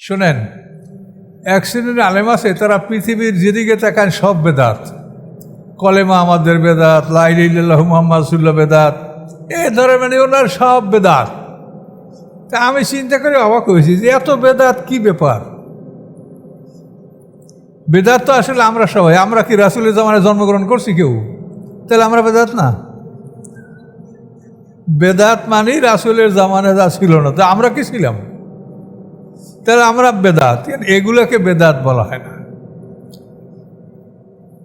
শোনেন এক শ্রেণির আলেম আছে, তারা পৃথিবীর যেদিকে তাকান সব বেদাত। কলেমা আমাদের বেদাত লাইলিল্লাহ মোহাম্মদ সুল্লাহ বেদাত, এ ধরে মানে ওনার সব বেদাত। তা আমি চিন্তা করে অবাক হয়েছি যে এত বেদাত কি ব্যাপার? বেদাত তো আসলে আমরা সবাই, আমরা কি রাসুলের জামানায় জন্মগ্রহণ করছি কেউ? তাহলে আমরা বেদাত না? বেদাত মানেই রাসুলের জামানায় যা ছিল না, তা আমরা কি ছিলাম? তাহলে আমরা বেদাত। এগুলোকে বেদাত বলা হয় না।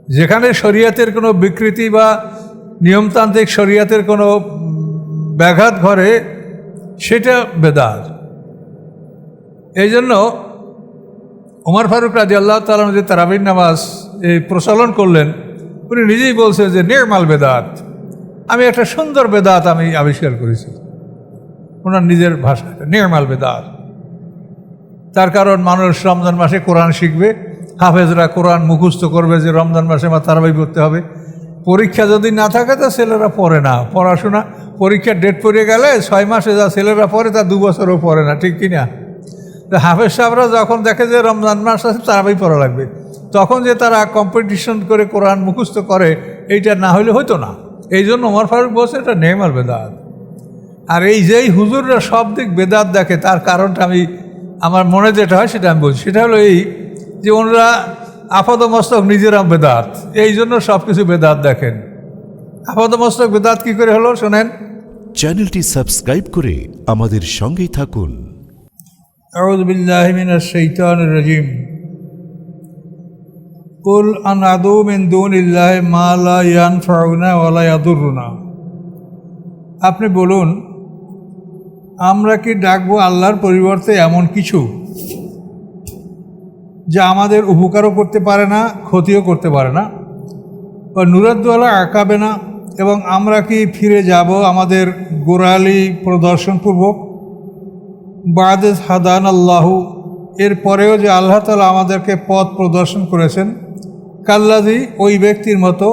যেখানে শরীয়তের কোনো বিকৃতি বা নিয়মতান্ত্রিক শরীয়তের কোনো ব্যাঘাত ঘরে সেটা বেদাত। এই জন্য ওমর ফারুক রাজি আল্লাহ তালন যে তারাবির নামাজ এই প্রচলন করলেন, উনি নিজেই বলছেন যে, নির্মাল বেদাত। আমি একটা সুন্দর বেদাত আমি আবিষ্কার করেছি। ওনার নিজের ভাষায় নির্মাল বেদাত। তার কারণ মানুষ রমজান মাসে কোরআন শিখবে, হাফেজরা কোরআন মুখস্থ করবে যে রমজান মাসে আমার তারাবাই পড়তে হবে। পরীক্ষা যদি না থাকে তা ছেলেরা পড়ে না। পড়াশোনা, পরীক্ষার ডেট পড়ে গেলে ছয় মাসে যা ছেলেরা পড়ে তা দু বছরও পড়ে না, ঠিক কিনা? তো হাফেজ সাহেবরা যখন দেখে যে রমজান মাস আছে তারাবাই পড়া লাগবে। তখন যে তারা কম্পিটিশন করে কোরআন মুখস্থ করে, এইটা না হলে হতো না। এই জন্য ওমর ফারুক বলছে, এটা নেমাল বেদাত। আর এই যেই হুজুররা সব দিক বেদাত দেখে, তার কারণটা আমি আমার মনে যেটা হয় সেটা আমি বলছি। সেটা হলো এই যে ওনারা আপাদমস্তক নিজেরা বেদাত এই জন্য সব কিছু বেদাত দেখেন। আপাদমস্তক বেদাত কি করে হলো শোনেন। চ্যানেলটি সাবস্ক্রাইব করে আমাদের সঙ্গেই থাকুন। রাজিম। কুল আন আদু মিন দুন ইল্লাহ মা লা ইয়ানফাউনা ওয়া লা ইয়াদুরুনা। আপনি বলুন আমরা কি ডাকবো আল্লাহর পরিবর্তে এমন কিছু? যা আমাদের উপকারও করতে পারে না, ক্ষতিও করতে পারে না। বা নুরাদ্দোয়ালা আঁকাবে না, এবং আমরা কি ফিরে যাব আমাদের গোড়ালি প্রদর্শনপূর্বক? বাদেস হাদান আল্লাহু এর পরেও যে আল্লাহ তালা আমাদেরকে পথ প্রদর্শন করেছেন কাল্লাদি ওই ব্যক্তির মতো,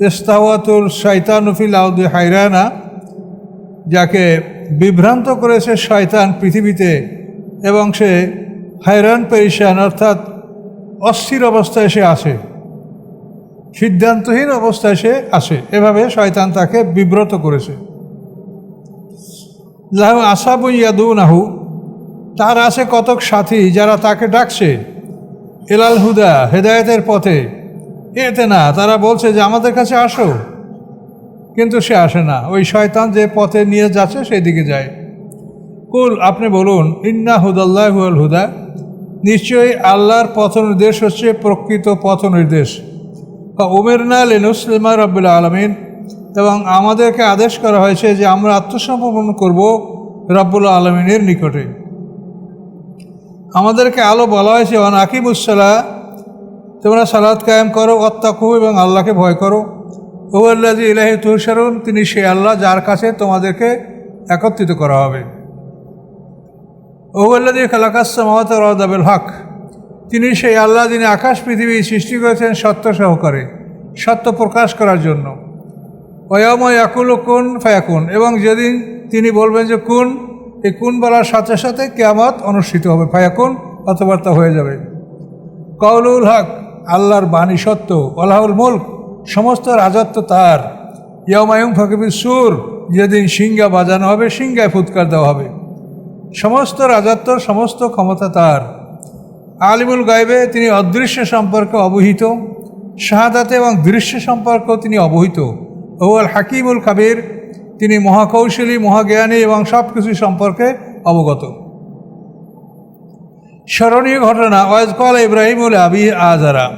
ইস্তাওয়াতুল শয়তানুফিল আউদ্দি হাইরানা, যাকে বিভ্রান্ত করেছে শয়তান পৃথিবীতে এবং সে হায়রান পেরিসান অর্থাৎ অস্থির অবস্থায় সে আসে সিদ্ধান্তহীন অবস্থায় সে আসে এভাবে শয়তান তাকে বিব্রত করেছে। লাহু আসাবু ইয়াদুনাহু, তার আছে কতক সাথী যারা তাকে ডাকছে, এলাল হুদা, হেদায়েতের পথে। এতে না, তারা বলছে যে, আমাদের কাছে আসো। কিন্তু সে আসে না। ওই শয়তান যে পথে নিয়ে যাচ্ছে সেই দিকে যায়। কুল, আপনি বলুন, ইন্না হুদাল্লাহ হুয়াল হুদা। নিশ্চয়ই আল্লাহর পথ নির্দেশ হচ্ছে প্রকৃত পথ নির্দেশ বা উমের না লেনুসলিমা রব্বুল আলমিন। এবং আমাদেরকে আদেশ করা হয়েছে যে আমরা আত্মসমর্পণ করব রব্বুল আলমিনের নিকটে। আমাদেরকে আলো বলা হয়েছে ওয়ান আকিমুসাল্লাহ তোমরা সালাদ কায়েম করো অত্যাকু এবং আল্লাহকে ভয় করো। ওল্লাজি ইলাহি তুহসারুন তিনি সে আল্লাহ যার কাছে তোমাদেরকে একত্রিত করা হবে। ওল্লাদি খালাকাস মহাত রদাবেল হক, তিনি সেই আল্লাহ যিনি আকাশ, পৃথিবী সৃষ্টি করেছেন সত্য সহকারে, সত্য প্রকাশ করার জন্য। অয়াময় একুল কুন ফায়াকুন, এবং যেদিন তিনি বলবেন যে কুন, এই কুন বলার সাথে সাথে কেয়ামত অনুষ্ঠিত হবে, ফায়াকুন অথবা তা হয়ে যাবে। কৌলুল হক, আল্লাহর বাণী সত্য আল্লাহুল মুল্ক সমস্ত রাজত্ব তার। ইয়ামায়ুম ফকিবির সুর, যেদিন সিংহা বাজানো হবে, সিংহায় ফুৎকার দেওয়া হবে। সমস্ত রাজত্ব, সমস্ত ক্ষমতা তার। আলিমুল গাইবে তিনি অদৃশ্য সম্পর্কে অবহিত। শাহাদাতে এবং দৃশ্য সম্পর্কেও তিনি অবহিত। ওয়াল হাকিমুল কাবির তিনি মহাকৌশলী, মহাজ্ঞানী এবং সব কিছু সম্পর্কে অবগত। স্মরণীয় ঘটনা ওয়াজকল ইব্রাহিমুল আবি আজারা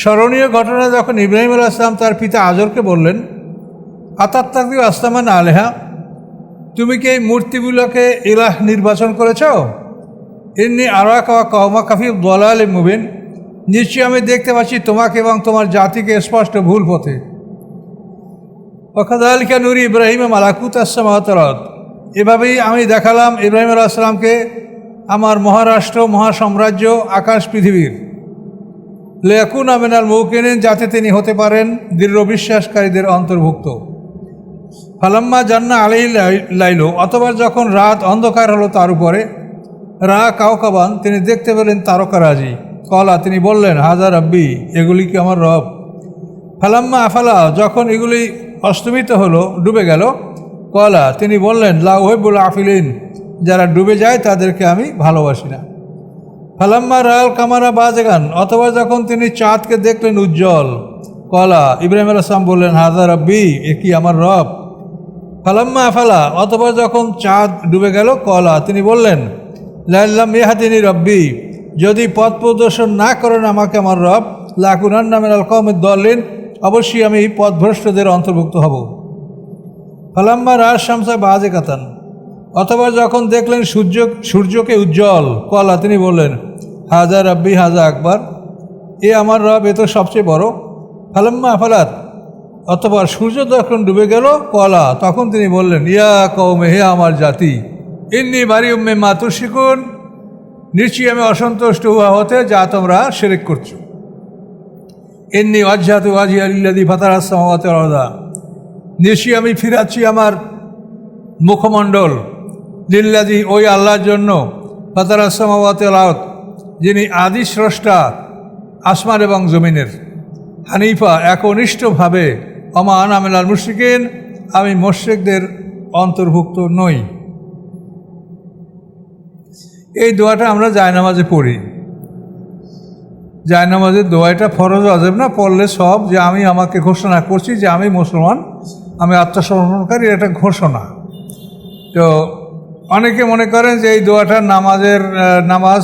স্মরণীয় ঘটনা যখন ইব্রাহিম আল আসলাম তার পিতা আজরকে বললেন আতাত্তাকি আসলামান আলেহা? তুমি কি এই মূর্তিগুলোকে ইলাহ নির্বাচন করেছ? এমনি আরা কাওয়া কওমা কাফি দলাল মুবিন। নিশ্চয়ই আমি দেখতে পাচ্ছি তোমাকে এবং তোমার জাতিকে স্পষ্ট ভুল পথে। ওখাদালিকা নুরি ইব্রাহিম মালাকুত আসসামাতরত এভাবেই আমি দেখালাম ইব্রাহিম আলাইসালামকে আমার মহারাষ্ট্র মহাসাম্রাজ্য আকাশ পৃথিবীর। লেকুন আমিনাল মৌকিনিন যাতে তিনি হতে পারেন দৃঢ় বিশ্বাসকারীদের অন্তর্ভুক্ত। ফালাম্মা জান্না আলাই লাইল, অথবা যখন রাত অন্ধকার হলো তার উপরে, রা কাউকাবান তিনি দেখতে পেলেন তারকারাজি কলা, তিনি বললেন হাজার আব্বি এগুলি কি আমার রব? ফালাম্মা আফালা, যখন এগুলি অস্তমিত হলো, ডুবে গেল, কলা, তিনি বললেন লাউহেবুল আফিলিন, যারা ডুবে যায় তাদেরকে আমি ভালোবাসি না। ফালাম্মা রায়াল কামারা বাজেগান অথবা যখন তিনি চাঁদকে দেখলেন উজ্জ্বল, কলা, ইব্রাহিম আলাম বললেন হাজার রব্বি, এ কি আমার রব? ফালাম্মা আফালা, অথবা যখন চাঁদ ডুবে গেল, কলা, তিনি বললেন লাল্লাম ইহাদিনী রব্বি, যদি পথ প্রদর্শন না করেন আমাকে আমার রব লাকুনান নামের আল কমের দলিন অবশ্যই আমি পথভ্রষ্টদের অন্তর্ভুক্ত হব। ফালাম্মা রাজ শামসা বাজে কাতান অথবা যখন দেখলেন সূর্য, সূর্যকে উজ্জ্বল, কলা, তিনি বললেন, হাজা রব্বি, হাজা আকবর, এ আমার রব, এ তো সবচেয়ে বড়। ফালাম্মা আফালাত অথবা সূর্য যখন ডুবে গেল, কলা, তখন তিনি বললেন, ইয়া কৌমে হে আমার জাতি, ইন্নি বাড়ি উম্মে মাতুর শিকুন নিশ্চয়ই আমি অসন্তুষ্ট হওয়া হতে যা তোমরা সেরেক করছ। এমনি ওয়াজ্জাতু ওয়াজি আলিল্লাদি ফাতার আসমাওয়াতে রদা নিশ্চয়ই আমি ফিরাচ্ছি আমার মুখমণ্ডল লিল্লাদি ওই আল্লাহর জন্য, ফাতার আসমাওয়াতে রাত যিনি আদি স্রষ্টা, আসমান এবং জমিনের হানিফা একনিষ্ঠভাবে অমা আনামেলার মুশরিকিন, আমি মোশেকদের অন্তর্ভুক্ত নই। এই দোয়াটা আমরা জায়নামাজে পড়ি। জায়নামাজের দোয়াটা ফরজ আজেব না, পড়লে সব যে আমি আমাকে ঘোষণা করছি যে আমি মুসলমান, আমি আত্মসমর্পণকারী, এটা ঘোষণা। তো অনেকে মনে করেন যে এই দোয়াটা নামাজের নামাজ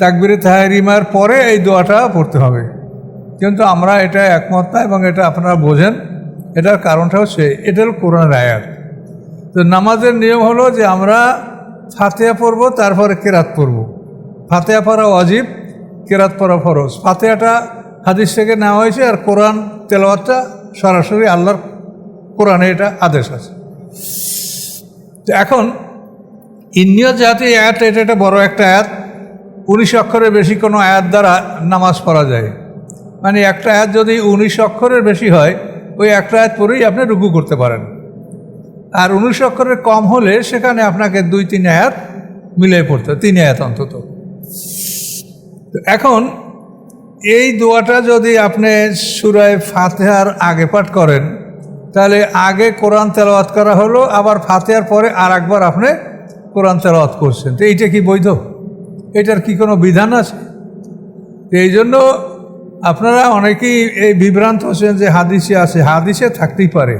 তাকবিরে তাহারিমার পরে এই দোয়াটা পড়তে হবে। কিন্তু আমরা এটা একমত না এবং এটা আপনারা বোঝেন। এটার কারণটা হচ্ছে এটা হল কোরআন আয়াত। তো নামাজের নিয়ম হলো যে আমরা ফাতেহা পড়ব, তারপরে কেরাত পড়ব। ফাতেহা পড়া অজীব কেরাত পড়া ফরজ। ফাতেহাটা হাদিস থেকে নেওয়া হয়েছে আর কোরআন তেলাওয়াতটা সরাসরি আল্লাহর কোরআনে এটা আদেশ আছে। তো এখন ইন্ডিয় জাতি আয়াত, এটা একটা বড় একটা আয়াত। উনিশ অক্ষরের বেশি কোনো আয়াত দ্বারা নামাজ পড়া যায়। মানে একটা আয়াত যদি উনিশ অক্ষরের বেশি হয়, ওই একটা আয়াত পরেই আপনি রুকু করতে পারেন। আর উনিশ অক্ষরের কম হলে সেখানে আপনাকে দুই, তিন আয়াত মিলিয়ে পড়তে তিন আয়াত অন্তত। এখন এই দোয়াটা যদি আপনি সুরায় ফাতেহার আগে পাঠ করেন, তাহলে আগে কোরআন তেলাওয়াত করা হলো, আবার ফাতেহার পরে আর একবার আপনি কোরআন তেলাওয়াত করছেন। তো এইটা কি বৈধ? এটার কি কোনো বিধান আছে? তো এই জন্য আপনারা অনেকেই এই বিভ্রান্ত হচ্ছেন যে হাদিসে আছে। হাদিসে থাকতেই পারে।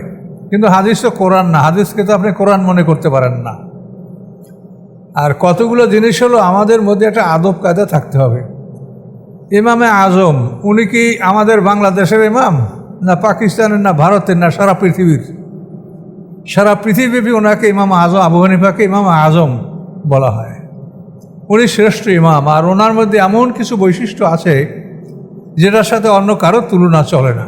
কিন্তু হাদিস তো কোরআন না। হাদিসকে তো আপনি কোরআন মনে করতে পারেন না। আর কতগুলো জিনিস হলো আমাদের মধ্যে একটা আদব কায়দা থাকতে হবে। ইমামে আজম, উনি কি আমাদের বাংলাদেশের ইমাম? না পাকিস্তানের, না ভারতের, না সারা পৃথিবীর? সারা পৃথিবীব্যাপী ওনাকে ইমাম আজম, আবু হানিফাকে ইমাম আজম বলা হয়। উনি শ্রেষ্ঠ ইমাম। আর ওনার মধ্যে এমন কিছু বৈশিষ্ট্য আছে, যেটার সাথে অন্য কারও তুলনা চলে না।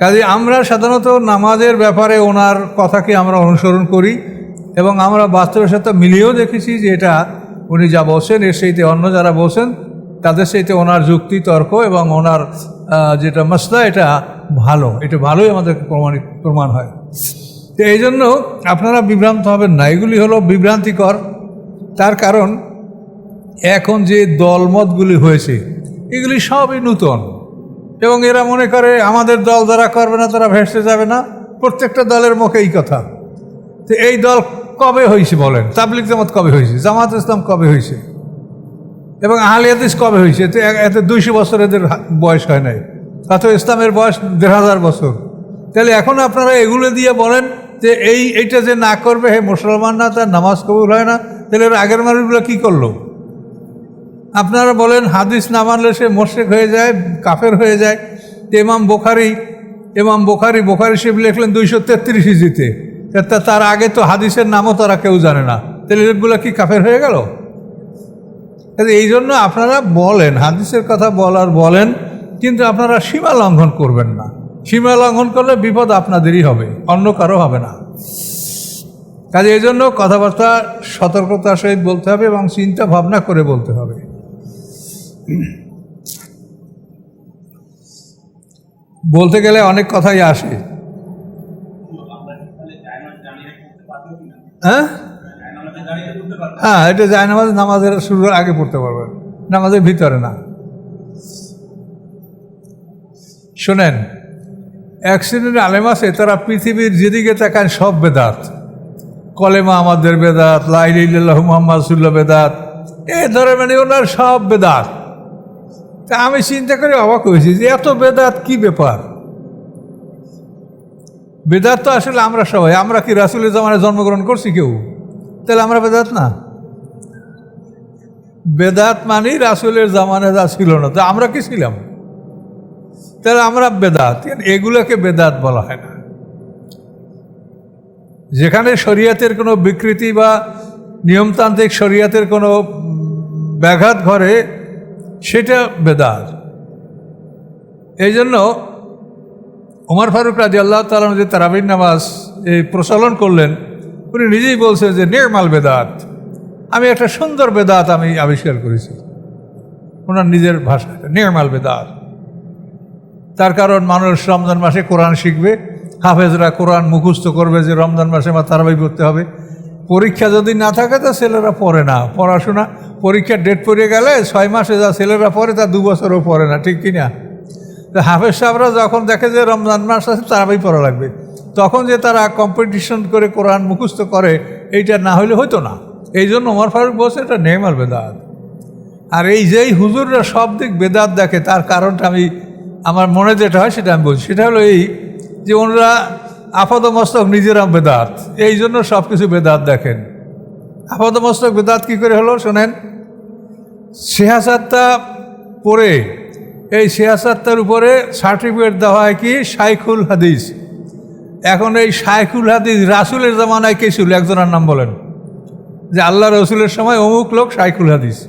কাজে আমরা সাধারণত নামাজের ব্যাপারে ওনার কথাকে আমরা অনুসরণ করি এবং আমরা বাস্তবের সাথে মিলিয়েও দেখেছি যে এটা উনি যা বলছেন, এর সেইতে অন্য যারা বলছেন, তাদের সেইতে ওনার যুক্তি তর্ক এবং ওনার যেটা মশলা এটা ভালো। এটা ভালোই আমাদেরকে প্রমাণিত প্রমাণ হয়। তো এই জন্য আপনারা বিভ্রান্ত হবেন না। এগুলি হলো বিভ্রান্তিকর। তার কারণ, এখন যে দলমতগুলি হয়েছে, এগুলি সবই নূতন। এবং এরা মনে করে, আমাদের দল যারা করবে না, তারা ভেসে যাবে না। প্রত্যেকটা দলের মুখে এই কথা। তো এই দল কবে হয়েছে বলেন? তাবলিক জামাত কবে হয়েছে? জামাত ইসলাম কবে হয়েছে? এবং আহলে হাদিস কবে হয়েছে? তো এতে দুইশো বছর এদের বয়স হয় নাই। অথচ ইসলামের বয়স দেড় হাজার বছর। তাহলে এখন আপনারা এগুলো দিয়ে বলেন যে এই, এইটা যে না করবে, হে মুসলমান না তার নামাজ কবুল হয় না। তাহলে আগের মানুষগুলো কী করল? আপনারা বলেন, হাদিস না মানলে সে মোশেক হয়ে যায়, কাফের হয়ে যায়। তো ইমাম বোখারি এমাম বোখারি বোখারি শিব লিখলেন দুইশো তেত্রিশ ইজিতে তা তার আগে তো হাদিসের নামও তারা কেউ জানে না। তাহলে এগুলো কি কাফের হয়ে গেল? এই জন্য আপনারা বলেন, হাদিসের কথা বলার বলেন, কিন্তু আপনারা সীমা লঙ্ঘন করবেন না। সীমা লঙ্ঘন করলে বিপদ আপনাদেরই হবে, অন্য কারও হবে না। কাজে এই জন্য কথাবার্তা, সতর্কতার সহিত বলতে হবে এবং চিন্তা ভাবনা করে বলতে হবে। বলতে গেলে অনেক কথাই আসে। হ্যাঁ? হ্যাঁ এটা যায় নামাজ, নামাজের শুরুর আগে পড়তে পারবেন নামাজের ভিতরে না। শোনেন শ্রেণির আলেম আছে, তারা পৃথিবীর যেদিকে তাকান সব বেদাত। কলেমা আমাদের বেদাত লাইল্লাহ মোহাম্মদ সুল্লা বেদাত। এ ধরে মানে ওনার সব বেদাত। তা আমি চিন্তা করে অবাক হয়েছি যে এত বেদাত কি ব্যাপার? বেদাত তো আসলে আমরা সবাই, আমরা কি রাসুলের জামানায় জন্মগ্রহণ করছি কেউ? তাহলে আমরা বেদাত না? বেদাত মানে রাসুলের জামানায় যা ছিল না, তো আমরা কি ছিলাম? তাহলে আমরা বেদাত এগুলোকে বেদাত বলা হয় না। যেখানে শরীয়তের কোনো বিকৃতি বা নিয়মতান্ত্রিক শরীয়তের কোনো ব্যাঘাত ঘরে সেটা বেদাত। এই জন্য ওমর ফারুক রাজি আল্লাহ তালন যে তারাবির নামাজ এই প্রচলন করলেন, উনি নিজেই বলছেন যে, নির্মাল বেদাত। আমি একটা সুন্দর বেদাত আমি আবিষ্কার করেছি। ওনার নিজের ভাষায় নির্মাল বেদাত। তার কারণ মানুষ রমজান মাসে কোরআন শিখবে, হাফেজরা কোরআন মুখস্থ করবে যে রমজান মাসে আমার তারাবাই পড়তে হবে। পরীক্ষা যদি না থাকে তা ছেলেরা পড়ে না। পড়াশোনা, পরীক্ষার ডেট পড়ে গেলে ছয় মাসে যা ছেলেরা পড়ে তা দু বছরও পড়ে না, ঠিক কিনা? তো হাফেজ সাহেবরা যখন দেখে যে রমজান মাস আছে তারাবাই পড়া লাগবে। তখন যে তারা কম্পিটিশন করে কোরআন মুখস্থ করে, এইটা না হলে হতো না। এই জন্য ওমর ফারুক বলছে, এটা নেমাল বেদাত। আর এই যেই হুজুররা সব দিক বেদাত দেখে, তার কারণটা আমি আমার মনে যেটা হয় সেটা আমি বলছি। সেটা হলো এই যে ওনারা আপাদমস্তক নিজেরা বেদাত। এই জন্য সব কিছু বেদাত দেখেন। আপাদমস্তক বেদাত কী করে হলো শোনেন? সেহাসাতটা পড়ে, এই সেহাসাতটার উপরে সার্টিফিকেট দেওয়া হয় কি? শাইখুল হাদিস। এখন এই শাইখুল হাদিস রাসুলের জামানায় কে ছিল? একজনের নাম বলেন। যে আল্লাহ রসুলের সময় অমুক লোক শাইখুল হাদিস।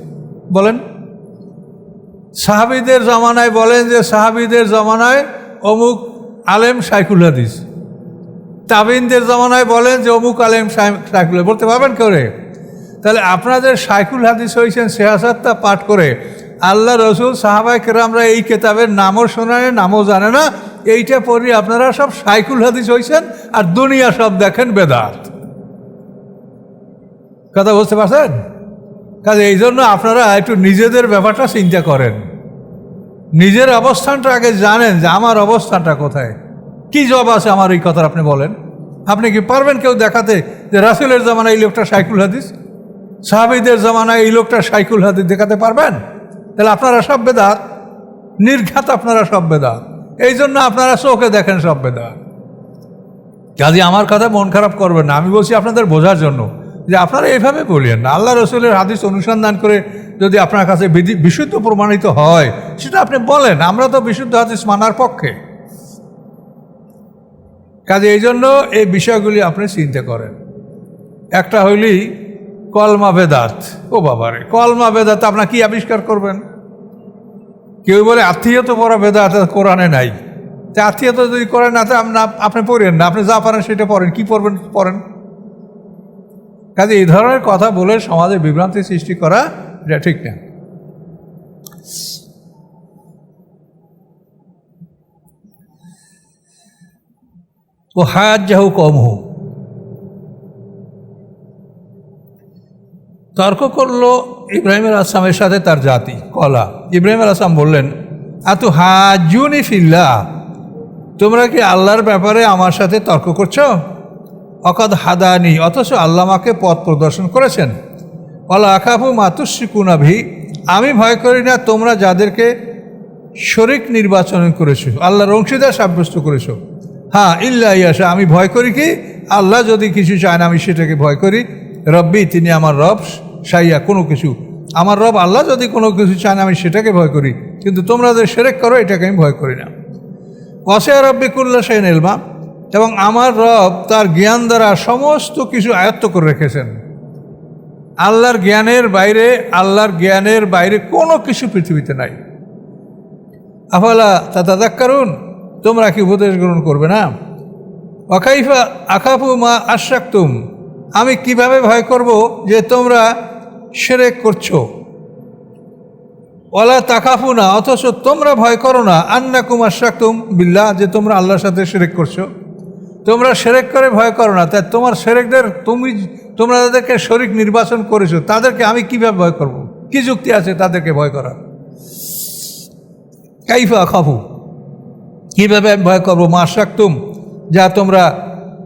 বলেন? সাহাবিদের জমানায় বলেন যে, সাহাবিদের জমানায় অমুক আলেম শাইখুল হাদিস। তাবিনদের জমানায় বলেন যে, অমুক আলেম শাইখুল বলতে পারবেন করে তাহলে আপনাদের শাইখুল হাদিস হয়েছেন সেহাসাতটা পাঠ করে। আল্লাহ রসুল সাহাবাই কেরামরা এই কেতাবের নামও শোনায়, নামও জানে না। এইটা পড়ি আপনারা সব শাইখুল হাদিস হয়েছেন আর দুনিয়া সব দেখেন বেদাত। কথা বুঝতে পারছেন? কাজে এই জন্য আপনারা একটু নিজেদের ব্যাপারটা চিন্তা করেন। নিজের অবস্থানটা আগে জানেন যে আমার অবস্থানটা কোথায়। কি জব আছে আমার এই কথা আপনি বলেন। আপনি কি পারবেন কেউ দেখাতে যে রাসুলের জামানায় এই লোকটা সাইকুল হাদিস? সাহাবিদের জামানায় এই লোকটা সাইকুল হাদিস দেখাতে পারবেন? তাহলে আপনারা সব বেদাত। নির্ঘাত আপনারা সব বেদাত। এই জন্য আপনারা চোখে দেখেন সব বেদাত। কাজে আমার কথা মন খারাপ করবেন না। আমি বলছি আপনাদের বোঝার জন্য। যে আপনারা এইভাবে বলিয়েন না। আল্লাহ রসুলের হাদিস অনুসন্ধান করে যদি আপনার কাছে বিশুদ্ধ প্রমাণিত হয়, সেটা আপনি বলেন। আমরা তো বিশুদ্ধ হাদিস মানার পক্ষে। কাজে এই জন্য এই বিষয়গুলি আপনি চিন্তা করেন। একটা হইলেই কলমা বেদাত। ও বাবারে, কলমা বেদাত আপনার কি আবিষ্কার করবেন? কেউ বলে, আত্মীয়তা পড়া বেদাত কোরআনে নাই। তা আত্মীয়তা যদি করেন না, তো আপনি পড়েন না। আপনি যা পারেন সেটা পড়েন। কি পড়বেন, পড়েন? কাজে এই ধরনের কথা বলে সমাজে বিভ্রান্তি সৃষ্টি করা এটা ঠিক না। ও হায়াত যাহু কম হোক তর্ক করল ইব্রাহিম আসলামের সাথে তার জাতি, কলা। ইব্রাহিম আসলাম বললেন, আতু হাজুনি ফিল্লা তোমরা কি আল্লাহর ব্যাপারে আমার সাথে তর্ক করছ? অকদ হাদানি, অথচ আল্লাহ আমাকে পথ প্রদর্শন করেছেন। অলা আকাফু মাতুসিকুনাভি আমি ভয় করি না, তোমরা যাদেরকে শরিক নির্বাচন করেছ, আল্লাহর অংশীদার সাব্যস্ত করেছ। হ্যাঁ ইল্লা ইয়াসা আমি ভয় করি কি? আল্লাহ যদি কিছু চায় না, আমি সেটাকে ভয় করি। রব্বি, তিনি আমার রব, সাইয়া, কোনো কিছু। আমার রব আল্লাহ যদি কোনো কিছু চায় না, আমি সেটাকে ভয় করি। কিন্তু তোমরা যে সেরেক করো, এটাকে আমি ভয় করি না। ওয়াসে রব্বিকুল্লা সেন এলমা এবং আমার রব তার জ্ঞান দ্বারা সমস্ত কিছু আয়ত্ত করে রেখেছেন। আল্লাহর জ্ঞানের বাইরে, আল্লাহর জ্ঞানের বাইরে কোনো কিছু পৃথিবীতে নাই। আফালা তা দাদা কারণ তোমরা কি উপদেশ গ্রহণ করবে না? অকাইফা আকাফু মা আশাক্তুম আমি কীভাবে ভয় করব যে তোমরা সেরেক করছ? ওলা তাকাফু না অথচ তোমরা ভয় করো না। আন্না কুমার শাকুম বিল্লাহ, যে তোমরা আল্লাহর সাথে সেরেক করছ। তোমরা সেরেক করে ভয় করো না। তাই তোমার সেরেকদের তুমি তোমরা তাদেরকে শরিক নির্বাচন করেছ, তাদেরকে আমি কীভাবে ভয় করব? কি যুক্তি আছে তাদেরকে ভয় করা কাইফা খাবু কীভাবে আমি ভয় করব? মা শাক্তুম, যা তোমরা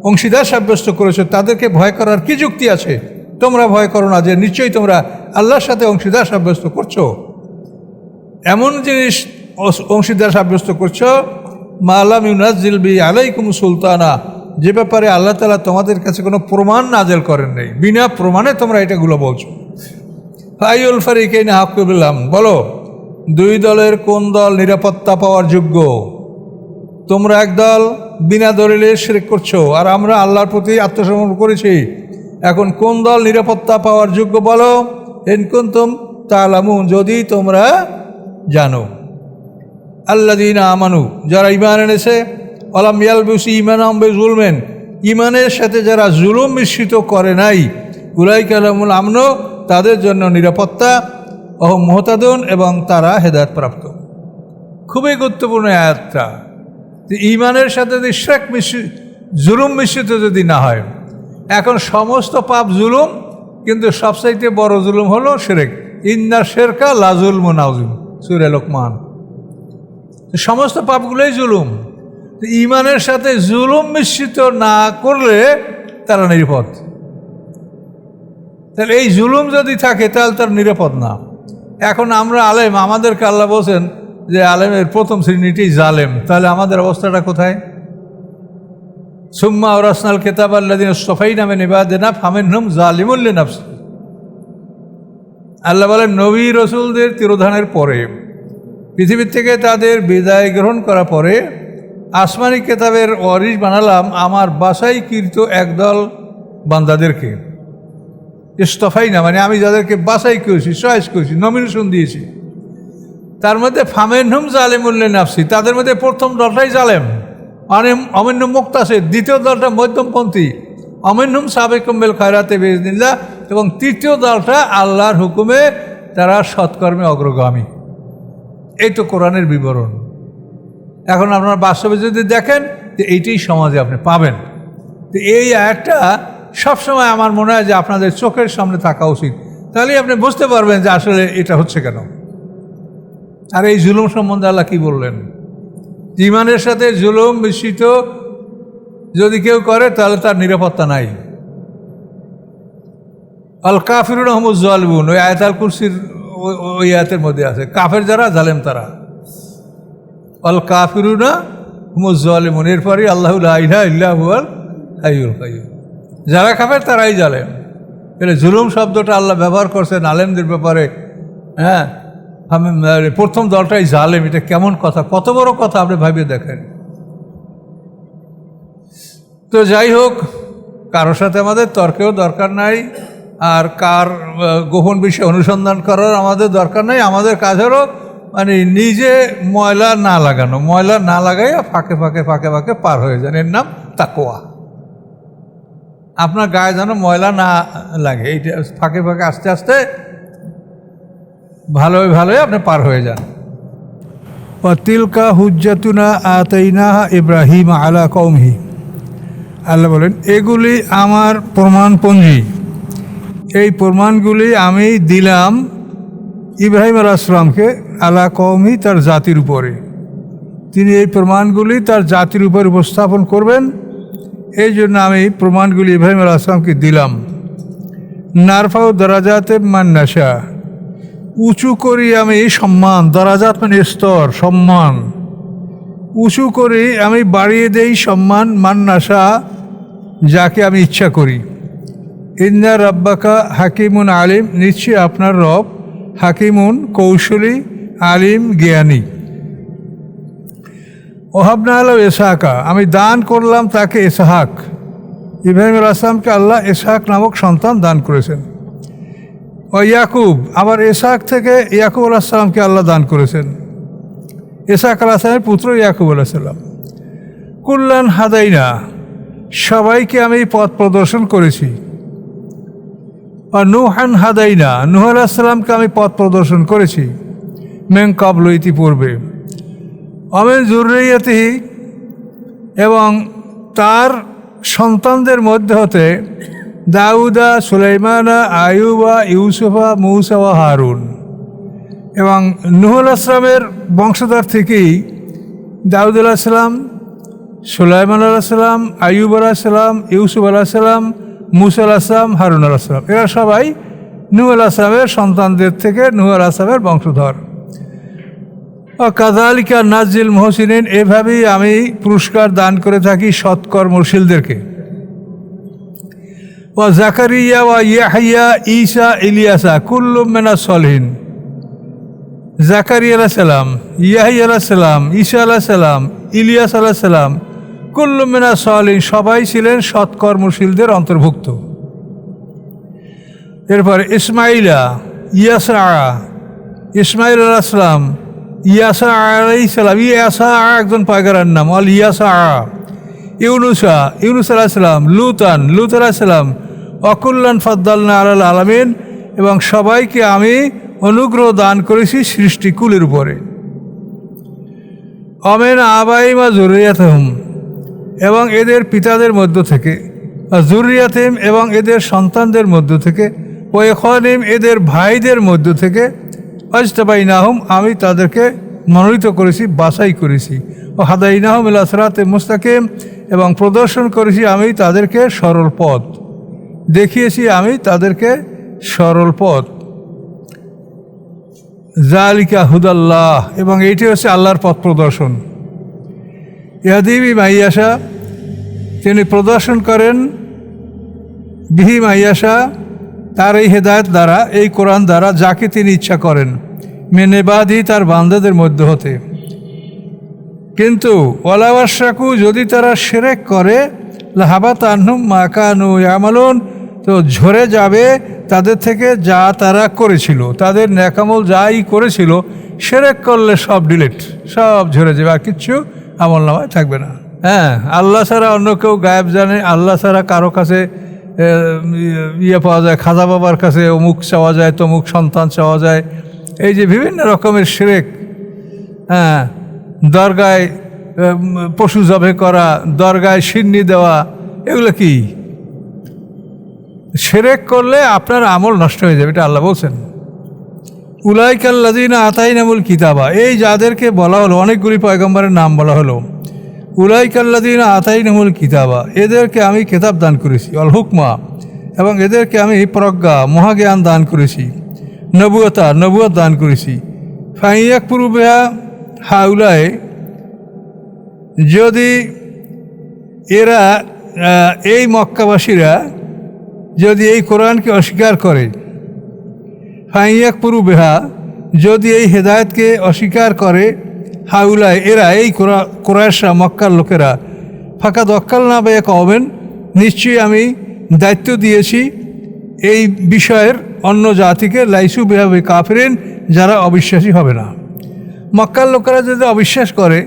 অংশীদার সাব্যস্ত করেছ, তাদেরকে ভয় করার কি যুক্তি আছে? তোমরা ভয় করো না যে নিশ্চয়ই তোমরা আল্লাহর সাথে অংশীদার সাব্যস্ত করছ। এমন জিনিস অংশীদার সাব্যস্ত করছ মা আলাম ইউনাজিল বি আলাইকুম সুলতানা। যে ব্যাপারে আল্লাহ তালা তোমাদের কাছে কোনো প্রমাণ নাজেল করেন নেই, বিনা প্রমাণে তোমরা এটাগুলো বলছো। ফাইউল ফারিকেন হাকুবুল্লাম বলো, দুই দলের কোন দল নিরাপত্তা পাওয়ার যোগ্য? তোমরা একদল বিনা দলিলে শিরক করছ, আর আমরা আল্লাহর প্রতি আত্মসমর্পণ করেছি। এখন কোন দল নিরাপত্তা পাওয়ার যোগ্য বলো? এনকুন্তম তালামু যদি তোমরা জানো। আল্লাদিন আমানু, যারা ইমান এনেছে অলাম ইয়ালবুসি ইমান আম্বে জুলমেন ইমানের সাথে যারা জুলুম মিশ্রিত করে নাই উলাই কালামুল আমনো, তাদের জন্য নিরাপত্তা অহ মোহতাদুন, এবং তারা হেদায়ত প্রাপ্ত। খুবই গুরুত্বপূর্ণ আয়াতটা। যে ইমানের সাথে যদি শ্রেক মিশ্রিত জুলুম মিশ্রিত যদি না হয়, এখন সমস্ত পাপ জুলুম, কিন্তু সবচাইতে বড় জুলুম হলো শেরেক। ইন্না শেরকা লাজুল মুনাজুম সুরে লোকমান। সমস্ত পাপগুলোই জুলুম। ইমানের সাথে জুলুম মিশ্রিত না করলে তারা নিরাপদ। তাহলে এই জুলুম যদি থাকে, তাহলে তার নিরাপদ না। এখন আমরা আলেম, আমাদেরকে আল্লাহ বলছেন যে আলেমের প্রথম শ্রেণীটি জালেম। তাহলে আমাদের অবস্থাটা কোথায়? সুম্মা ওরাসনাল কেতাব আল্লাদিন সফাই নামে নিবাদেনা ফামেন হুম জালিমুল্লি নাফস। আল্লাহ বলেন, নবী রসুলদের তিরোধানের পরে পৃথিবীর থেকে তাদের বিদায় গ্রহণ করার পরে আসমানি কেতাবের ওয়ারিশ বানালাম আমার বাসাই কীর্ত একদল বান্দাদেরকে। ইস্তফাই না মানে আমি যাদেরকে বাসাই করেছি চয়েস করেছি নমিনেশন দিয়েছি। তার মধ্যে ফামেনহুম জালেমুল্লে নাফসি, তাদের মধ্যে প্রথম দলটাই জালেম। অনেম অমেন্য মুক্ত আছে দ্বিতীয় দলটা মধ্যমপন্থী। অমেন্যুম সাবেকম্বেল খয়রাতে বেজনিল্লা এবং তৃতীয় দলটা আল্লাহর হুকুমে তারা সৎকর্মে অগ্রগামী। এই তো কোরআনের বিবরণ। এখন আপনার বাস্তবে যদি দেখেন, যে এইটাই সমাজে আপনি পাবেন। তো এই একটা সবসময় আমার মনে হয় যে আপনাদের চোখের সামনে থাকা উচিত। তাহলেই আপনি বুঝতে পারবেন যে আসলে এটা হচ্ছে কেন। আর এই জুলুম সম্বন্ধে আল্লাহ কী বললেন? ইমানের সাথে জুলুম মিশ্রিত যদি কেউ করে, তাহলে তার নিরাপত্তা নাই। আল কাফিরুন আহমদ জালবুন ওই আয়তাল কুরসির ওই- আয়াতের মধ্যে আছে। কাফের যারা, জালেম তারা। আল কাফিরুনা হুমুজ জালিমুন। এরপরই আল্লাহ ইহা ইল্লাহ যারা কাফের, তারাই জালেম। এটা জুলুম শব্দটা আল্লাহ ব্যবহার করছেন আলেমদের ব্যাপারে। হ্যাঁ? আমি প্রথম দলটাই জালেম। এটা কেমন কথা? কত বড় কথা আপনি ভাবিয়ে দেখেন। তো যাই হোক, কারোর সাথে আমাদের তর্কেও দরকার নাই। আর কার গোপন বিষয়ে অনুসন্ধান করার আমাদের দরকার নাই। আমাদের কাজ হলো মানে নিজে ময়লা না লাগানো। ময়লা না লাগাইয়া ফাঁকে ফাঁকে ফাঁকে ফাঁকে পার হয়ে যান। এর নাম তাকোয়া আপনার গায়ে যেন ময়লা না লাগে, এইটা ফাঁকে ফাঁকে আস্তে আস্তে ভালোই ভালোই আপনি পার হয়ে যান। তিলকা হুজ্জাতুনা আতাইনা ইব্রাহিম আলা কৌমহি আল্লাহ বলেন, এগুলি আমার প্রমাণপঞ্জি। এই প্রমাণগুলি আমি দিলাম ইব্রাহিম আলাইসলামকে আলা কৌমি তার জাতির উপরে। তিনি এই প্রমাণগুলি তার জাতির উপর উপস্থাপন করবেন। এই জন্য আমি প্রমাণগুলি ইব্রাহিম আলাইসলামকে দিলাম। নারফাও দরাজাতে মান্নাসা উঁচু করি আমি সম্মান, দরাজাত মানে স্তর, সম্মান। উঁচু করি আমি বাড়িয়ে দেই সম্মান মান্নাসা যাকে আমি ইচ্ছা করি। ইন্না রব্বাকা হাকিমুন আলিম, নিশ্চয়ই আপনার রব হাকিমুন, কৌশলী, আলিম, জ্ঞানী। ওহাবনা আলম এসাহাকা আমি দান করলাম তাকে এসাহাক ইব্রাহিম আসলামকে আল্লাহ এসাহাক নামক সন্তান দান করেছেন। ও ইয়াকুব আবার এসাহাক থেকে ইয়াকুব আলাহ সাল্লামকে আল্লাহ দান করেছেন। এসাহাক আলাহ সালামের পুত্র ইয়াকুব আলাহ সাল্লাম কুল্লান হাদাইনা, সবাইকে আমি পথ প্রদর্শন করেছি। নুহান হাদাইনা, নুহ আলাহ সাল্লামকে আমি পথ প্রদর্শন করেছি মেং কাবল ইতিপূর্বে। অমেন জরুরিয়াতি এবং তার সন্তানদের মধ্যে হতে দাউদা, সুলাইমানা আয়ুবা ইউসুফা, মৌসা ও হারুন। এবং নুহুল আসলামের বংশধর থেকেই দাউদ আলাহিসাল্লাম সুলাইমান আলাহিসাল্লাম আয়ুব আলাহিসাল্লাম ইউসুফ আলাহিসাল্লাম মুসা আলাহিসাম হারুন আলাহিসাল্লাম এরা সবাই নুহ আলাহিসামের সন্তানদের থেকে নুহ আলাহিসামের বংশধর। ও কাদালিকা নাজিল মহসিনিন, এভাবেই আমি পুরস্কার দান করে থাকি সৎকর্মশীলদেরকে ও জাকারিয়া ওয়া ইয়াহিয়া ঈসা ইলিয়াসা, কুল্লুম মেনা সলহিন। জাকারিয়া আলাহ সালাম ইয়াহি আলাহ সালাম, ঈসা আলাহ সালাম, ইলিয়াস আলাহ সালাম কুল্লুম মেনা সলিন সবাই ছিলেন সৎকর্মশীলদের অন্তর্ভুক্ত। এরপর ইসমাইলা ইয়াসা ইসমাইল আলাহ সালাম ইয়াসা আলাই ইয়াসা একজন পায়গারার নাম, অল ইয়াসা ইউনুসা, ইউনুস আলাহ সালাম, লুতান, লুত আলাহ সালাম, অকুল্লান ফদ্দালনা আলাল আলমিন এবং সবাইকে আমি অনুগ্রহ দান করেছি সৃষ্টিকুলের উপরে। অমেন আবাই আবাইমা জরুরিয়াতহম। এবং এদের পিতাদের মধ্য থেকে জরুরিয়াতিম এবং এদের সন্তানদের মধ্য থেকে, ও এখনিম এদের ভাইদের মধ্য থেকে অজতাবাই নাহম আমি তাদেরকে মনোনীত করেছি, বাছাই করেছি। ও হাদাই নাহম ইলাসরাতে মুস্তাকিম, এবং প্রদর্শন করেছি আমি তাদেরকে সরল পথ। দেখিয়েছি আমি তাদেরকে সরল পথ। জালিকা হুদাল্লাহ, এবং এইটি হচ্ছে আল্লাহর পথ প্রদর্শন। ইহাদিবি মাইয়াশা তিনি প্রদর্শন করেন বিহি মাইয়াশা, তার এই হেদায়ত দ্বারা, এই কোরআন দ্বারা যাকে তিনি ইচ্ছা করেন। মেনেবাদি তার বান্দাদের মধ্যে হতে। কিন্তু ওলাওয়াশাকু যদি তারা সেরেক করে, লাহাবা তান্নুম মাকানু ইয়ামালুন, তো ঝরে যাবে, তাদের থেকে যা তারা করেছিল, তাদের ন্যাকামল যাই করেছিল, সেরেক করলে সব ডিলেট, সব ঝরে যাবে, আর কিচ্ছু আমল নামায় থাকবে না। হ্যাঁ আল্লাহ ছাড়া অন্য কেউ গায়েব জানে, আল্লাহ ছাড়া কারও কাছে ইয়ে পাওয়া যায়, খাজা বাবার কাছে অমুক চাওয়া যায়, তমুক সন্তান চাওয়া যায়। এই যে বিভিন্ন রকমের সেরেক হ্যাঁ দরগায় পশু জবে করা, দরগায় সিন্নি দেওয়া, এগুলো কি? সেরেক করলে আপনার আমল নষ্ট হয়ে যাবে, এটা আল্লাহ বলছেন। উলাইকাল্লাদিনা আতাইনামুল কিতাবা। এই যাদেরকে বলা হলো, অনেকগুলি পয়গম্বরের নাম বলা হলো। উলাইকাল্লাদিনা আতাইনামুল কিতাবা। এদেরকে আমি কেতাব দান করেছি অল হুকমা এবং এদেরকে আমি প্রজ্ঞা, মহাজ্ঞান দান করেছি। নবুয়তা, নবুয়ত দান করেছি। ফাইয়াক পূর্বেয়া হাউলায়। যদি এরা এই মক্কাবাসীরা যদি এই কোরআনকে অস্বীকার করে ফাইয়াক পুরু বেহা, যদি এই হেদায়তকে অস্বীকার করে হাউলায় এরা, এই কোরআশা মক্কার লোকেরা ফাঁকা দক্কাল না বেয়ে কবেন নিশ্চয়ই আমি দায়িত্ব দিয়েছি এই বিষয়ের অন্য জাতিকে, লাইসু বেহাবে কাফেরেন, যারা অবিশ্বাসী হবে না। মক্কার লোকেরা যদি অবিশ্বাস করে,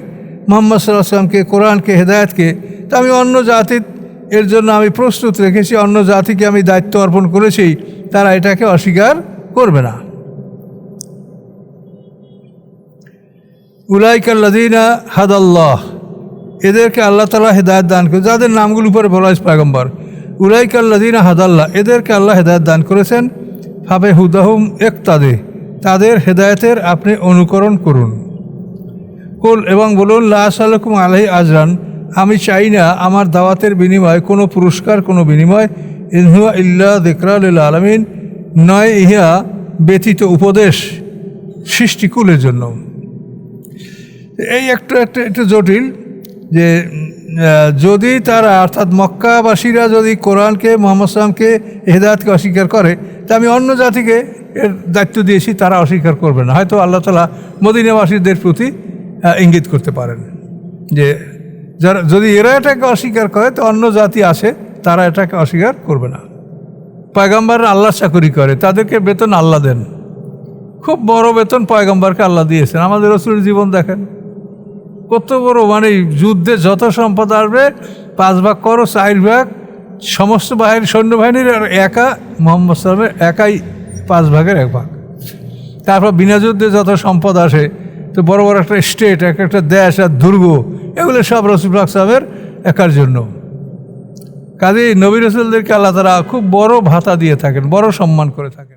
মোহাম্মদ সাল্লাহ সাল্লামকে কোরআনকে, হেদায়তকে, তা আমি অন্য জাতির, এর জন্য আমি প্রস্তুত রেখেছি, অন্য জাতিকে আমি দায়িত্ব অর্পণ করেছি, তারা এটাকে অস্বীকার করবে না। উলাইকাল্লাদিনা হাদাল্লাহ। এদেরকে আল্লাহ তালা হেদায়ত দান করে যাদের নামগুলো উপরে বলা হয়েছে পয়গম্বর। উলাইকাল্লাদিনা হাদাল্লাহ। এদেরকে আল্লাহ হেদায়ত দান করেছেন। ফাবে হুদাহুম একতাদে তাদের হেদায়তের আপনি অনুকরণ করুন। কুল এবং বলুন লাসালকুম আলহি আজরান। আমি চাই না আমার দাওয়াতের বিনিময়ে কোনো পুরস্কার, কোনো বিনিময়। ইনহুয়া ইল্লা দেখরাল আলমিন। নয় ইহা ব্যতীত উপদেশ সৃষ্টিকুলের জন্য। এই একটু একটা একটু জটিল যে যদি তারা, অর্থাৎ মক্কাবাসীরা যদি কোরআনকে, মোহাম্মদ সালামকে হেদায়তকে অস্বীকার করে, তা আমি অন্য জাতিকে এর দায়িত্ব দিয়েছি, তারা অস্বীকার করবে না। হয়তো আল্লাহ তালা মদিনাবাসীদের প্রতি ইঙ্গিত করতে পারেন যে, যারা, যদি এরা এটাকে অস্বীকার করে, তো অন্য জাতি আসে তারা এটাকে অস্বীকার করবে না। পয়গাম্বাররা আল্লাহ চাকরি করে, তাদেরকে বেতন আল্লাহ দেন। খুব বড় বেতন পয়গম্বরকে আল্লাহ দিয়েছেন। আমাদের রসুলের জীবন দেখেন, কত বড় মানে যুদ্ধে যত সম্পদ আসবে, পাঁচ ভাগ করো চার ভাগ, সমস্ত বাহিনী সৈন্যবাহিনীর আর একা, মোহাম্মদ সালামের একাই পাঁচ ভাগের এক ভাগ। তারপর বিনা যুদ্ধে যত সম্পদ আসে, তো বড় বড় একটা স্টেট এক একটা দেশ আর দুর্গ, এগুলো সব রসুল সাহেবের একার জন্য। কাজেই নবী রসুলদেরকে আল্লাহ তারা খুব বড় ভাতা দিয়ে থাকেন বড় সম্মান করে থাকেন।